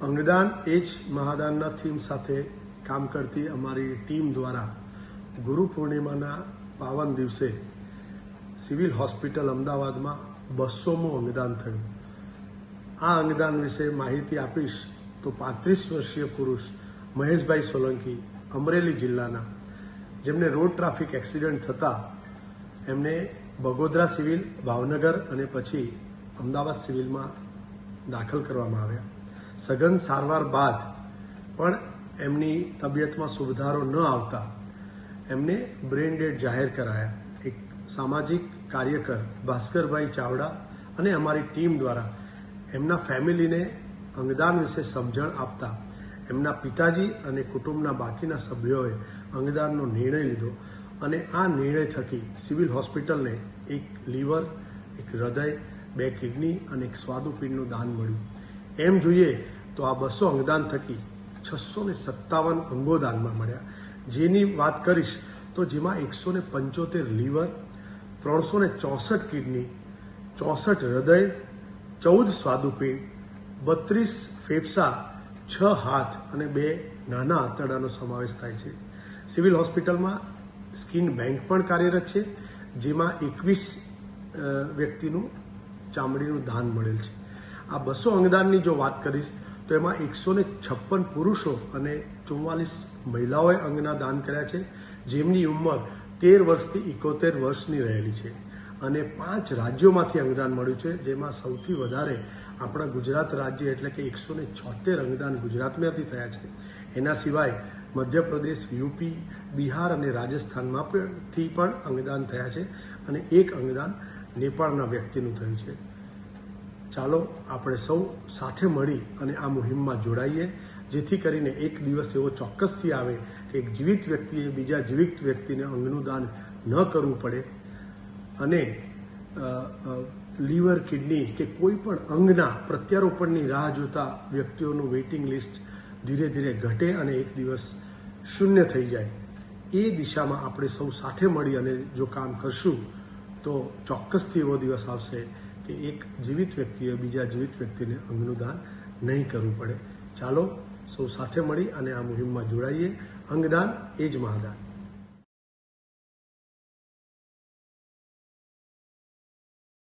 અંગદાન એ જ મહાદાનના થીમ સાથે કામ કરતી અમારી ટીમ દ્વારા ગુરુ પૂર્ણિમાના પાવન દિવસે સિવિલ હોસ્પિટલ અમદાવાદમાં બસોમું અંગદાન થયું. આ અંગદાન વિશે માહિતી આપીશ તો પાંત્રીસ વર્ષીય પુરુષ મહેશભાઈ સોલંકી અમરેલી જિલ્લાના, જેમને રોડ ટ્રાફિક એક્સિડન્ટ થતા એમને બગોદરા સિવિલ, ભાવનગર અને પછી અમદાવાદ સિવિલમાં દાખલ કરવામાં આવ્યા. સઘન સારવાર બાદ પણ એમની તબિયતમાં સુધારો ન આવતા એમને બ્રેન ડેડ જાહેર કરાયા. એક સામાજિક કાર્યકર ભાસ્કરભાઈ ચાવડા અને અમારી ટીમ દ્વારા એમના ફેમિલીને અંગદાન વિશે સમજણ આપતા એમના પિતાજી અને કુટુંબના બાકીના સભ્યોએ અંગદાનનો નિર્ણય લીધો અને આ નિર્ણય થકી સિવિલ હોસ્પિટલને એક લીવર, એક હૃદય, બે કિડની અને એક સ્વાદુપિંડનું દાન મળ્યું. એમ જોઈએ તો આ બસો અંગદાન થકી છસો ને સત્તાવન અંગો દાનમાં મળ્યા. જેની વાત કરીશ તો જેમાં એકસો ને પંચોતેર લીવર, ત્રણસો ને ચોસઠ કિડની, ચોસઠ હૃદય, ચૌદ સ્વાદુપીંડ, બત્રીસ ફેફસા, છ હાથ અને બે નાના આંતરડાનો સમાવેશ થાય છે. સિવિલ હોસ્પિટલમાં સ્કિન બેંક પણ કાર્યરત છે, જેમાં એકવીસ વ્યક્તિનું ચામડીનું દાન મળેલ છે. આ બસો અંગદાનની જો વાત કરીશ, તો એમાં એકસો ને છપ્પન પુરુષો અને ચુમ્માલીસ મહિલાઓએ અંગના દાન કર્યા છે, જેમની ઉંમર તેર વર્ષથી એકોતેર વર્ષની રહેલી છે. અને પાંચ રાજ્યોમાંથી અંગદાન મળ્યું છે, જેમાં સૌથી વધારે આપણા ગુજરાત રાજ્ય એટલે કે એકસો ને છોતેર અંગદાન ગુજરાતમાંથી થયા છે. એના સિવાય મધ્યપ્રદેશ, યુપી, બિહાર અને રાજસ્થાનમાંથી પણ અંગદાન થયા છે અને એક અંગદાન નેપાળના વ્યક્તિનું થયું છે. ચાલો આપણે સૌ સાથે મળી અને આ મુહિમમાં જોડાઈએ, જેથી કરીને એક દિવસ એવો ચોક્કસથી આવે કે એક જીવિત વ્યક્તિએ બીજા જીવિત વ્યક્તિને અંગનું દાન ન કરવું પડે અને લીવર, કિડની કે કોઈ પણ અંગના પ્રત્યારોપણની રાહ જોતા વ્યક્તિઓનું વેઇટિંગ લિસ્ટ ધીરે ધીરે ઘટે અને એક દિવસ શૂન્ય થઈ જાય. એ દિશામાં આપણે સૌ સાથે મળી અને જો કામ કરશું, તો ચોક્કસથી એવો દિવસ આવશે કે એક જીવિત વ્યક્તિએ બીજા જીવિત વ્યક્તિને અંગનું દાન નહીં કરવું પડે. ચાલો સૌ સાથે મળી અને આ મુહિમમાં જોડાઈએ. અંગદાન એ જ મહાદાન.